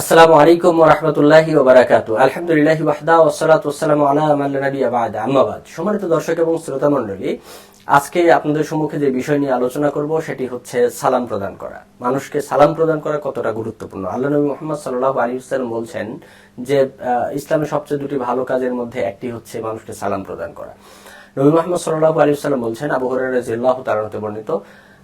আসসালামু আলাইকুম বারাকাতুহু। আলহামদুলিল্লাহি ওয়াহদা ওয়া সালাতু ওয়াসসালামু আলা মান লা নাবিয়্যা বা'দা। আম্মা বাদ। সম্মানিত দর্শক এবং শ্রোতা মণ্ডলী, আজকে আপনাদের সম্মুখে যে বিষয় নিয়ে আলোচনা করব সেটি হচ্ছে সালাম প্রদান করা। মানুষকে সালাম প্রদান করা কতটা গুরুত্বপূর্ণ? আল্লাহ নবী মুহাম্মদ সাল্লাল্লাহু আলাইহি ওয়াসাল্লাম বলছেন যে ইসলামের সবচেয়ে দুটি ভালো কাজের মধ্যে একটি হচ্ছে মানুষকে সালাম প্রদান করা। নবী মোহাম্মদ সাল্লাল্লাহু আলাইহি ওয়াসাল্লাম বলছেন, আবু রাদিয়াল্লাহু তাআলা বর্ণিত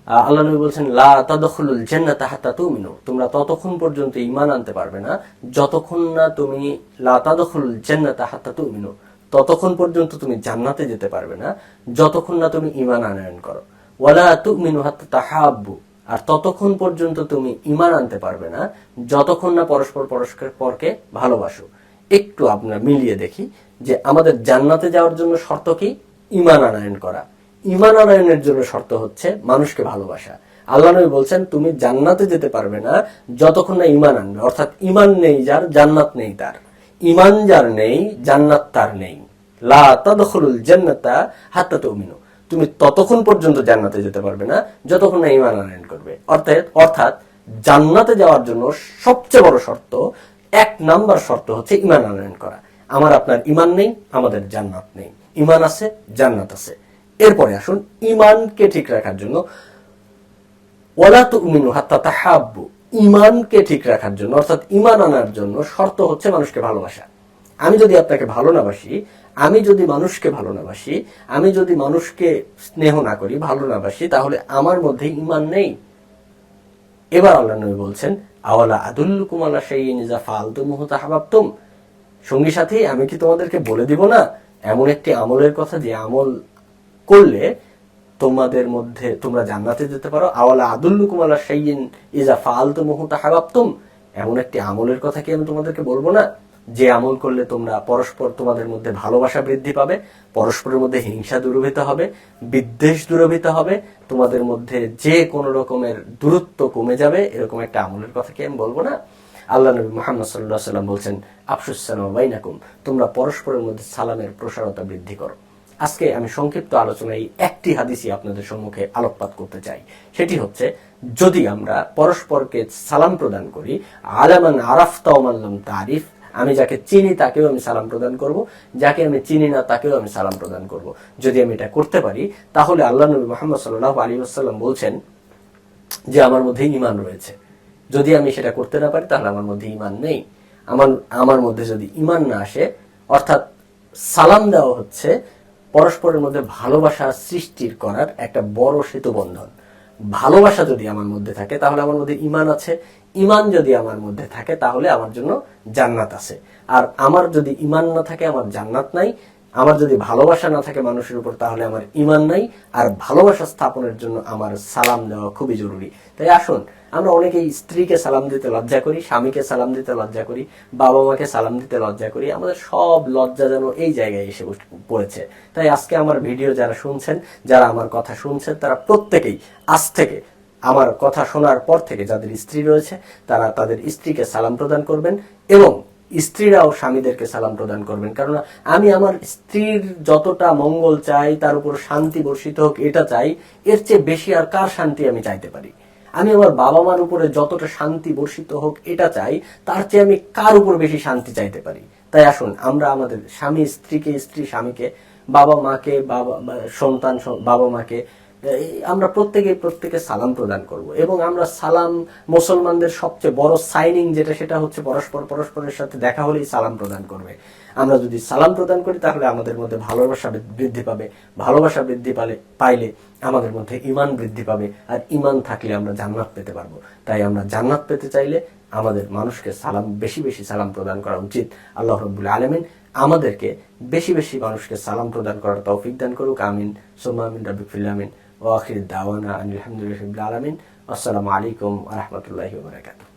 আল্লাহ নবী বলছেন, লা তাদখুলুল জান্নাতা হাত্তা তুমিনু। তোমরা ততক্ষণ পর্যন্ত ঈমান আনতে পারবে না। যতক্ষণ না তুমি লা তাদখুলুল জান্নাতা হাত্তা তুমিনু, ততক্ষণ পর্যন্ত তুমি জান্নাতে যেতে পারবে না। যতক্ষণ না তুমি ঈমান আনয়ন করো। ওয়ালা তুমিনু হাত্তা তাহাব্বু। আর ততক্ষণ পর্যন্ত তুমি ঈমান আনতে পারবে না। যতক্ষণ না পরস্পর পরস্পর পরকে ভালোবাসো। একটু আপনার মিলিয়ে দেখি যে আমাদের জান্নাতে যাওয়ার জন্য শর্ত কি? ঈমান আনয়ন করা। ইমান আনয়নের জন্য শর্ত হচ্ছে মানুষকে ভালোবাসা। আল্লাহ নবী বলছেন, তুমি জান্নাতে যেতে পারবে না যতক্ষণ না ইমান আনবে। অর্থাৎ ইমান নেই যার, জান্নাত নেই তার। ইমান যার নেই, জান্নাত তার নেই। লা তুমি ততক্ষণ পর্যন্ত জান্নাতে যেতে পারবে না যতক্ষণ না ইমান আনয়ন করবে। অর্থাৎ অর্থাৎ জান্নাতে যাওয়ার জন্য সবচেয়ে বড় শর্ত, এক নাম্বার শর্ত হচ্ছে ইমান আনয়ন করা। আমার আপনার ইমান নেই, আমাদের জান্নাত নেই। ইমান আছে, জান্নাত আছে। এরপরে আসুন ইমানকে ঠিক রাখার জন্য। ওয়ালা তুমিনু হাত্তা তাহাব্বু। ইমানকে ঠিক রাখার জন্য, অর্থাৎ ইমান আনার জন্য শর্ত হচ্ছে মানুষকে ভালোবাসা। আমি যদি আপনাকে ভালো না বাসি, আমি যদি মানুষকে ভালো না বাসি, আমি যদি মানুষকে স্নেহ না করি, ভালো না বাসি, তাহলে আমার মধ্যে ইমান নেই। এবার আল্লাহ নবী বলছেন, আওয়ালা আদুল্লুকুম সেই নিজা ইযা ফাআলতুমুহু তাহাব্বাতুম। সঙ্গী সাথী, আমি কি তোমাদেরকে বলে দিব না? এমন একটি আমলের কথা যে আমল করলে তোমাদের মধ্যে তোমরা জান্নাতে যেতে পারো। আওয়ালা আদুল্লুকুম আলা শাইইন ইযা ফাআলতুমুহু তাহাব্বাতুম এমন একটি আমলের কথা কি আমি তোমাদেরকে বলব না? যে আমল করলে তোমরা পরস্পর তোমাদের মধ্যে ভালোবাসা বৃদ্ধি পাবে, পরস্পরের মধ্যে হিংসা দূরভূত হবে, বিদ্বেষ দূরভূত হবে, তোমাদের মধ্যে যে কোনো রকমের দূরত্ব কমে যাবে। এরকম একটা আমলের কথা কি আমি বলব না? আল্লাহ নবী মোহাম্মদ সাল্লাহ সাল্লাম বলছেন আফসুসালাম বাইনাকুম। তোমরা পরস্পরের মধ্যে সালামের প্রসারতা বৃদ্ধি করো। আজকে আমি সংক্ষিপ্ত আলোচনায় একটি হাদিসই আপনাদের সম্মুখে আলোকপাত করতে চাই। সেটি হচ্ছে, যদি আমরা পরস্পরকে সালাম প্রদান করি, আলামান আরাফতা ওমাল্লাম তারিফ, আমি যাকে চিনি তাকেও আমি সালাম প্রদান করব, যাকে আমি চিনি না তাকেও আমি সালাম প্রদান করব। যদি আমি এটা করতে পারি, তাহলে আল্লাহ নবী মোহাম্মদ সাল্লাহ আলী আসসালাম বলছেন যে, আমার মধ্যে ইমান রয়েছে। যদি আমি সেটা করতে না পারি, তাহলে আমার মধ্যে ইমান নেই। আমার আমার মধ্যে যদি ইমান না আসে, অর্থাৎ সালাম দেওয়া হচ্ছে পরস্পরের মধ্যে ভালোবাসা সৃষ্টির করার একটা বড় সেতু বন্ধন। ভালোবাসা যদি আমার মধ্যে থাকে, তাহলে আমার মধ্যে ইমান আছে। ইমান যদি আমার মধ্যে থাকে, তাহলে আমার জন্য জান্নাত আছে। আর আমার যদি ইমান না থাকে, আমার জান্নাত নাই। আমার যদি ভালোবাসা না থাকে মানুষের উপর, তাহলে আমার ইমান নাই। আর ভালোবাসা স্থাপনের জন্য আমার সালাম দেওয়া খুবই জরুরি। তাই আসুন, আমরা অনেকেই স্ত্রীকে সালাম দিতে লজ্জা করি, স্বামীকে সালাম দিতে লজ্জা করি বাবা মাকে সালাম দিতে লজ্জা করি। আমাদের সব লজ্জা যেন এই জায়গায় এসে পড়েছে। তাই আজকে আমার ভিডিও যারা শুনছেন, যারা আমার কথা শুনছেন, তারা প্রত্যেকেই আজ থেকে আমার কথা শোনার পর থেকে যাদের স্ত্রী রয়েছে, তারা তাদের স্ত্রীকে সালাম প্রদান করবেন এবং স্ত্রীরাও স্বামীদেরকে সালাম প্রদান করবেন। কারণ আমি আমার স্ত্রীর যতটা মঙ্গল চাই, তার উপর শান্তি বর্ষিত হোক এটা চাই, এর চেয়ে বেশি আর কার শান্তি আমি চাইতে পারি? আমি আমার বাবা মার উপরে যতটা শান্তি বর্ষিত হোক এটা চাই, তার চেয়ে আমি কার উপর বেশি শান্তি চাইতে পারি? তাই আসুন, আমরা আমাদের স্বামী স্ত্রীকে, স্ত্রী স্বামীকে বাবা মাকে বাবা সন্তান বাবা মাকে আমরা প্রত্যেকে প্রত্যেকে সালাম প্রদান করব। এবং আমরা সালাম মুসলমানদের সবচেয়ে বড় সাইনিং যেটা, সেটা হচ্ছে পরস্পর পরস্পরের সাথে দেখা হলেই সালাম প্রদান করবে। আমরা যদি সালাম প্রদান করি, তাহলে আমাদের মধ্যে ভালোবাসা বৃদ্ধি পাবে। ভালোবাসা বৃদ্ধি পালে পাইলে আমাদের মধ্যে ইমান বৃদ্ধি পাবে। আর ইমান থাকলে আমরা জান্নাত পেতে পারব। তাই আমরা জান্নাত পেতে চাইলে আমাদের মানুষকে সালাম, বেশি বেশি সালাম প্রদান করা উচিত। আল্লাহ রব্বুল আলমিন আমাদেরকে বেশি বেশি মানুষকে সালাম প্রদান করার তৌফিক দান করুক। আমিন। সোম্মা আমিন রবিফুল আমিন ও আখির দাওয়ানা আলহামদুলিল্লাহ আলমিন। আসসালামু আলাইকুম রহমতুল্লাহি বারকাতুহ।